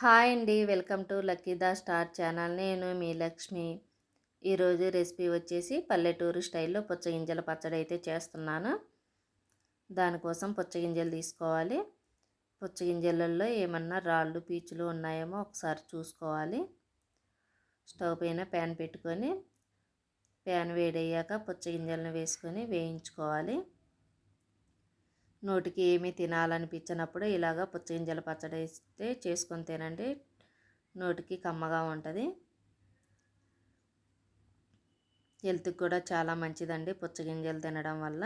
Hi అండి. Welcome to lucky the star channel. నేను మీ లక్ష్మి. ఈరోజు రెసిపీ వచ్చేసి పల్లెటూరు స్టైల్లో పుచ్చగింజల పచ్చడి అయితే చేస్తున్నాను. దానికోసం పుచ్చగింజలు తీసుకోవాలి. పుచ్చగింజలలో ఏమన్నా రాళ్ళు పీచులు ఉన్నాయేమో ఒకసారి చూసుకోవాలి. స్టవ్ పైన ప్యాన్ పెట్టుకొని ప్యాన్ వేడయ్యాక పుచ్చగింజలను వేసుకొని వేయించుకోవాలి. నోటికి ఏమీ తినాలనిపించినప్పుడు ఇలాగ పుచ్చగింజల పచ్చడి వేస్తే చేసుకొని తినండి. నోటికి కమ్మగా ఉంటుంది. హెల్త్కి కూడా చాలా మంచిదండి పుచ్చగింజలు తినడం వల్ల.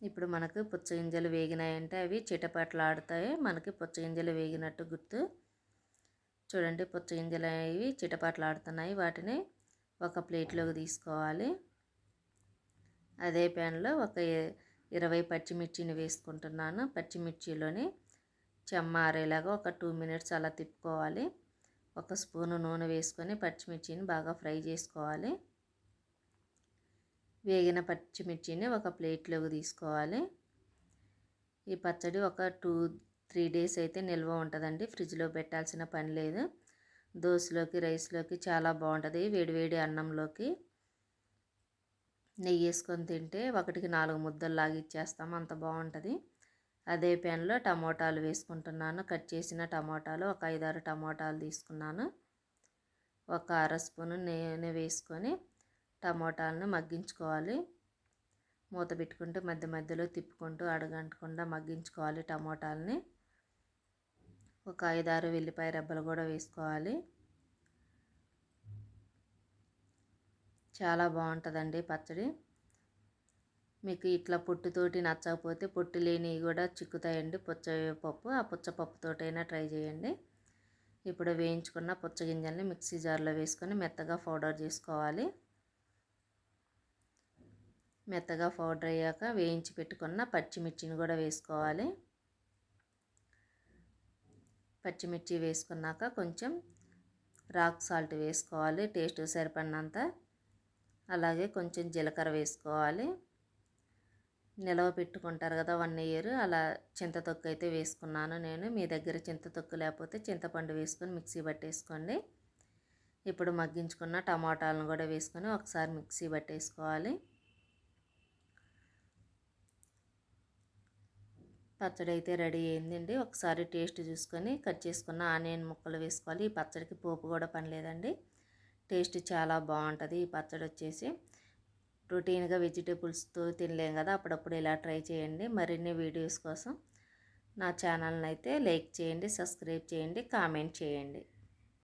ఇప్పుడు మనకు పుచ్చగింజలు వేగినాయంటే అవి చిటపట్లాడుతాయి. మనకి పుచ్చగింజలు వేగినట్టు గుర్తు. చూడండి పుచ్చగింజలు అవి చిటపట్లాడుతున్నాయి. వాటిని ఒక ప్లేట్లోకి తీసుకోవాలి. అదే ప్యాన్లో ఒక ఇరవై పచ్చిమిర్చిని వేసుకుంటున్నాను. పచ్చిమిర్చిలోని చెమ్మారేలాగా ఒక టూ మినిట్స్ అలా తిప్పుకోవాలి. ఒక స్పూను నూనె వేసుకొని పచ్చిమిర్చిని బాగా ఫ్రై చేసుకోవాలి. వేగిన పచ్చిమిర్చిని ఒక ప్లేట్లోకి తీసుకోవాలి. ఈ పచ్చడి ఒక టూ త్రీ డేస్ అయితే నిల్వ ఉంటుందండి. ఫ్రిడ్జ్లో పెట్టాల్సిన పని లేదు. దోశలోకి రైస్లోకి చాలా బాగుంటుంది. వేడివేడి అన్నంలోకి. నెయ్యి వేసుకొని తింటే ఒకటికి నాలుగు ముద్దలు లాగా ఇచ్చేస్తాం. అంత బాగుంటుంది. అదే పెన్లో టమోటాలు వేసుకుంటున్నాను. కట్ చేసిన టమోటాలు ఒక ఐదారు టమోటాలు తీసుకున్నాను. ఒక అర స్పూను నూనె వేసుకొని టమోటాలను మగ్గించుకోవాలి. మూత పెట్టుకుంటూ మధ్య మధ్యలో తిప్పుకుంటూ అడగంటకుండా మగ్గించుకోవాలి టమోటాలని. ఒక ఐదారు వెల్లిపాయ రెబ్బలు కూడా వేసుకోవాలి. చాలా బాగుంటుందండి పచ్చడి. మీకు ఇట్లా పొట్టుతోటి నచ్చకపోతే పొట్టు లేనివి కూడా చిక్కుతాయండి. పుచ్చ పప్పు ఆ పుచ్చపప్పుతోటైనా ట్రై చేయండి. ఇప్పుడు వేయించుకున్న పుచ్చగింజల్ని మిక్సీ జార్లో వేసుకొని మెత్తగా పౌడర్ చేసుకోవాలి. మెత్తగా పౌడర్ అయ్యాక వేయించి పెట్టుకున్న పచ్చిమిర్చిని కూడా వేసుకోవాలి. పచ్చిమిర్చి వేసుకున్నాక కొంచెం రాక్ సాల్ట్ వేసుకోవాలి. టేస్ట్ సరిపడినంత అలాగే కొంచెం జీలకర్ర వేసుకోవాలి. నిలవ పెట్టుకుంటారు కదా వన్ ఇయర్ అలా చింతతొక్కు అయితే వేసుకున్నాను నేను. మీ దగ్గర చింతతొక్కు లేకపోతే చింతపండు వేసుకొని మిక్సీ పట్టేసుకోండి. ఇప్పుడు మగ్గించుకున్న టమాటాలను కూడా వేసుకొని ఒకసారి మిక్సీ పట్టేసుకోవాలి. పచ్చడి అయితే రెడీ అయిందండి. ఒకసారి టేస్ట్ చూసుకొని కట్ చేసుకున్న ఆనియన్ ముక్కలు వేసుకోవాలి. ఈ పచ్చడికి పోపు కూడా పని లేదండి టేస్ట్ చాలా బాగుంటుంది. ఈ పచ్చడి వచ్చేసి రొటీన్గా వెజిటేబుల్స్తో తినలేం కదా అప్పుడప్పుడు ఇలా ట్రై చేయండి. మరిన్ని వీడియోస్ కోసం నా ఛానల్ని అయితే లైక్ చేయండి సబ్స్క్రైబ్ చేయండి కామెంట్ చేయండి.